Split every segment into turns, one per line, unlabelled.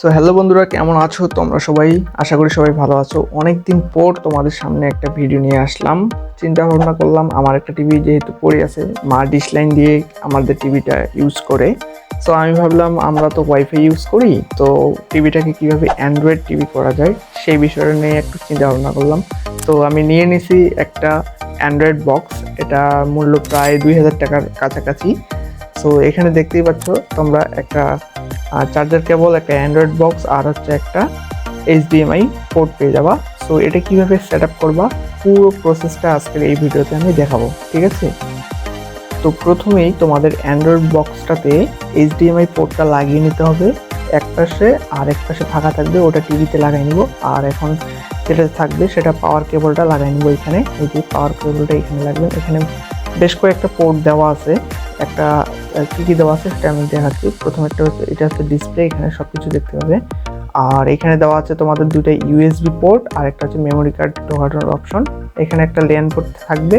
So hello বন্ধুরা, কেমন আছো? তোমরা সবাই? আশা করি সবাই ভালো আছো। অনেকদিন পর তোমাদের সামনে একটা ভিডিও নিয়ে আসলাম। চিন্তা ভাবনা করলাম, আমার একটা টিভি যেহেতু পড়ে আছে, মা ডিশ লাইন দিয়ে আমাদের টিভিটা ইউজ করে। সো আমি ভাবলাম, আমরা তো ওয়াইফাই ইউজ করি, তো টিভিটাকে কীভাবে অ্যান্ড্রয়েড টিভি করা যায়, সেই বিষয়টা নিয়ে একটু চিন্তা ভাবনা করলাম। তো আমি নিয়ে নিছি একটা অ্যান্ড্রয়েড বক্স এটা মূল্য প্রায় দুই হাজার টাকার কাছাকাছি। সো এখানে দেখতেই পাচ্ছ, তোমরা একটা চার্জার কেবল একটা অ্যান্ড্রয়েড বক্স আর হচ্ছে একটা এইচ এইচডিএমআই পোর্ট পেয়ে যাবা। সো এটা কীভাবে সেট আপ করবা? পুরো প্রসেসটা আজকের এই ভিডিওতে আমি দেখাবো, ঠিক আছে? তো প্রথমেই তোমাদের অ্যান্ড্রয়েড বক্সটাতে এইচ এইচডিএমআই পোর্টটা লাগিয়ে নিতে হবে। এক পাশে আর এক পাশে ফাঁকা থাকবে, ওটা টিভিতে লাগাই নিব। আর এখন যেটা থাকবে, সেটা পাওয়ার কেবলটা লাগাই নিব এখানে। এই যে পাওয়ার কেবলটা এখানে লাগবে। এখানে বেশ কয়েকটা পোর্ট দেওয়া আছে। একটা কি কি দেওয়া আছে সেটা আমি দেখাচ্ছি। প্রথম একটা হচ্ছে, এটা হচ্ছে ডিসপ্লে এখানে সব কিছু দেখতে পাবে। আর এখানে দেওয়া আছে তোমাদের দুইটা ইউএসবি পোর্ট আর একটা হচ্ছে মেমোরি কার্ড ঢোকানোর অপশন এখানে একটা ল্যান পোর্ট থাকবে,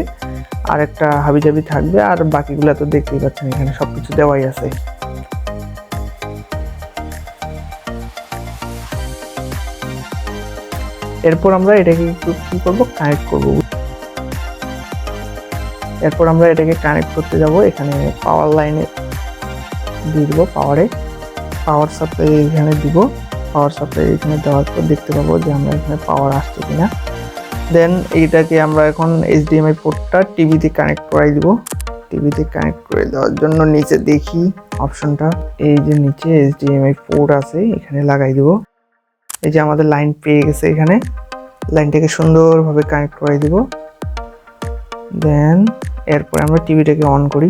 আর একটা হাবিজাবি থাকবে, আর বাকিগুলো তো দেখতেই পাচ্ছেন, এখানে সব কিছু দেওয়াই আছে। এরপর আমরা এটাকে একটু কি করব? কানেক্ট করব এরপর আমরা এটাকে কানেক্ট করতে যাব। এখানে পাওয়ার লাইনে দিয়ে দিব পাওয়ারে পাওয়ার সাপ্লাই এখানে দিব। পাওয়ার সাপ্লাই এখানে দেওয়ার পর দেখতে পাবো যে আমরা এখানে পাওয়ার আসছে কিনা। দেন এইটাকে আমরা এখন এইচডিএমআই পোর্টটা টিভিতে কানেক্ট করাই দিব। টিভিতে কানেক্ট করে দেওয়ার জন্য নিচে দেখি অপশনটা এই যে নিচে এইচডিএমআই পোর্ট আছে, এখানে লাগাই দিব। এই যে আমাদের লাইন পেয়ে গেছে এখানে। লাইনটাকে সুন্দরভাবে কানেক্ট করে দিব। দেন এরপর আমরা টিভিটাকে অন করি।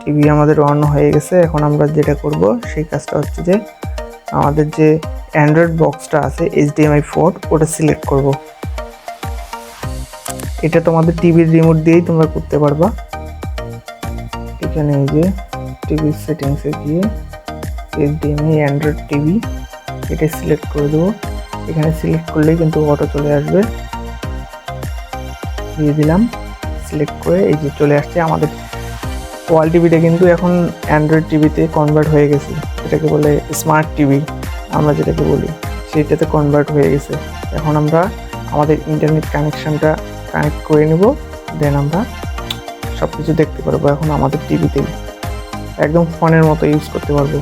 টিভি আমাদের অন হয়ে গেছে। এখন আমরা যেটা করব, সেই কাজটা হচ্ছে যে, আমাদের যে অ্যান্ড্রয়েড বক্সটা আছে এইচডিএমআই পোর্ট ওটা সিলেক্ট করব। এটা তোমাদের টিভির রিমোট দিয়েই তোমরা করতে পারবা। এখানে এই যে টিভির সেটিংসে গিয়ে এইচডিএমআই অ্যান্ড্রয়েড টিভি, এটা সিলেক্ট করে দেবো। এখানে সিলেক্ট করলেই কিন্তু অটো চলে আসবে। দিয়ে দিলাম। সিলেক্ট করে এই যে চলে আসছে আমাদের ওয়াল টিভিটা কিন্তু এখন অ্যান্ড্রয়েড টিভিতে কনভার্ট হয়ে গেছে। এটাকে বলে স্মার্ট টিভি আমরা যেটাকে বলি। সেইটাতে কনভার্ট হয়ে গেছে। এখন আমরা আমাদের ইন্টারনেট কানেকশানটা কানেক্ট করে নেব। দেন আমরা সব কিছু দেখতে পারব এখন আমাদের টিভিতেই একদম ফোনের মতো ইউজ করতে পারব।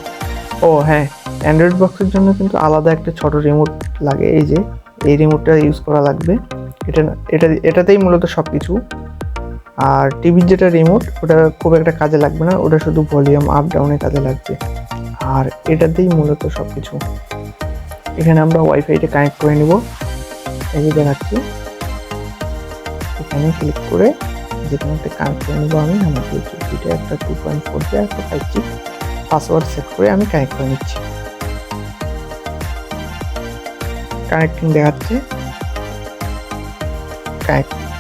ও হ্যাঁ অ্যান্ড্রয়েড বক্সের জন্য কিন্তু আলাদা একটা ছোট রিমোট লাগে। এই যে এই রিমোটটা ইউজ করা লাগবে। এটা এটা, এটাতেই মূলত সব কিছু আর টিভির যেটা রিমোট ওটা খুব একটা কাজে লাগবে না, ওটা শুধু ভলিউম আপ ডাউনে কাজে লাগবে। আর এটাতেই মূলত সব কিছু এখানে আমরা ওয়াইফাইটা কানেক্ট করে নেব। এই যে দেখাচ্ছি। এখানে ক্লিক করে যে কোনো একটা কানেক্ট করে নেব আমি। আমার একটা টু পয়েন্ট ফোর একটা ফাইভ জি পাসওয়ার্ড সেট করে আমি কানেক্ট করে নিচ্ছি। কানেক্টিং দেখাচ্ছে।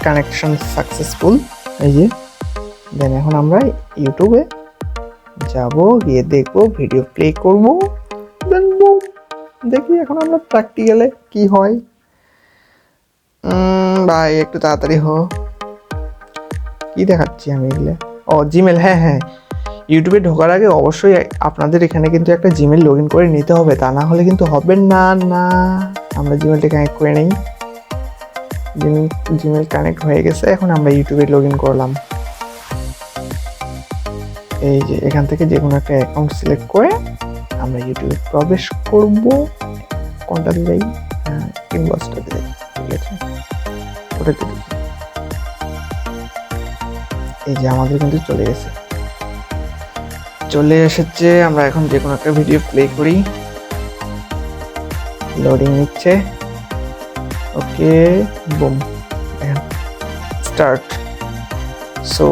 কানেকশন সাকসেসফুল এই যে। দেন এখন আমরা ইউটিউবে যাব, গিয়ে দেখব ভিডিও প্লে করব। দেন দেখি এখন আমরা প্র্যাকটিক্যালে কি হয়। ভাই, একটু তাড়াতাড়ি হ কি দেখাচ্ছি আমি এগুলো? ও জিমেল হ্যাঁ হ্যাঁ। ইউটিউবে ঢোকার আগে অবশ্যই আপনাদের এখানে কিন্তু একটা জিমেল লগ ইন করে নিতে হবে। তা না হলে কিন্তু হবে না না। আমরা জিমেলটা কানেক্ট করে নেই। জিমেল জিমেল কানেক্ট হয়ে গেছে, এখন আমরা ইউটিউবে লগ ইন করলাম। এই যে, এখান থেকে যে কোনো একটা অ্যাকাউন্ট সিলেক্ট করে আমরা ইউটিউবে প্রবেশ করব। কোনটাতে যাই? হ্যাঁ ইনবক্সটাতে যাই, ঠিক আছে? ওটাতে। এই যে, আমাদের কিন্তু চলে গেছে। চলে এসেছে, আমরা এখন যে কোনো একটা ভিডিও প্লে করি। লোডিং নিচ্ছে। ওকে বুম স্টার্ট সো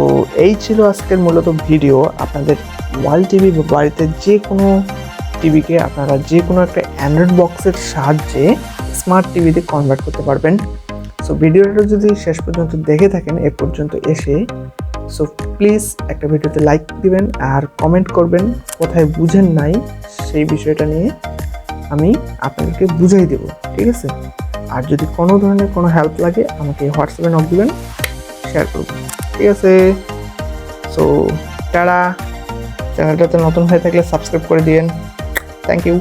এই ছিল আজকের মূলত ভিডিও আপনাদের ওয়াল টিভি বা বাড়িতে যে কোনো টিভিকে আপনারা যে কোনো একটা অ্যান্ড্রয়েড বক্সের সাহায্যে স্মার্ট টিভিতে কনভার্ট করতে পারবেন। সো ভিডিওটা যদি শেষ পর্যন্ত দেখে থাকেন, এ পর্যন্ত এসে সো প্লিজ একটা ভিডিওতে লাইক দিবেন আর কমেন্ট করবেন। কোথায় বুঝেন নাই, সেই বিষয়টা নিয়ে আমি আপনাদেরকে বুঝাই দেব, ঠিক আছে? আর যদি কোনো ধরনের কোনো হেল্প লাগে, আমাকে হোয়াটসঅ্যাপে নক দেবেন শেয়ার করব, ঠিক আছে? সো তারা চ্যানেলটাতে নতুন হয়ে থাকলে সাবস্ক্রাইব করে দিয়েন। Thank you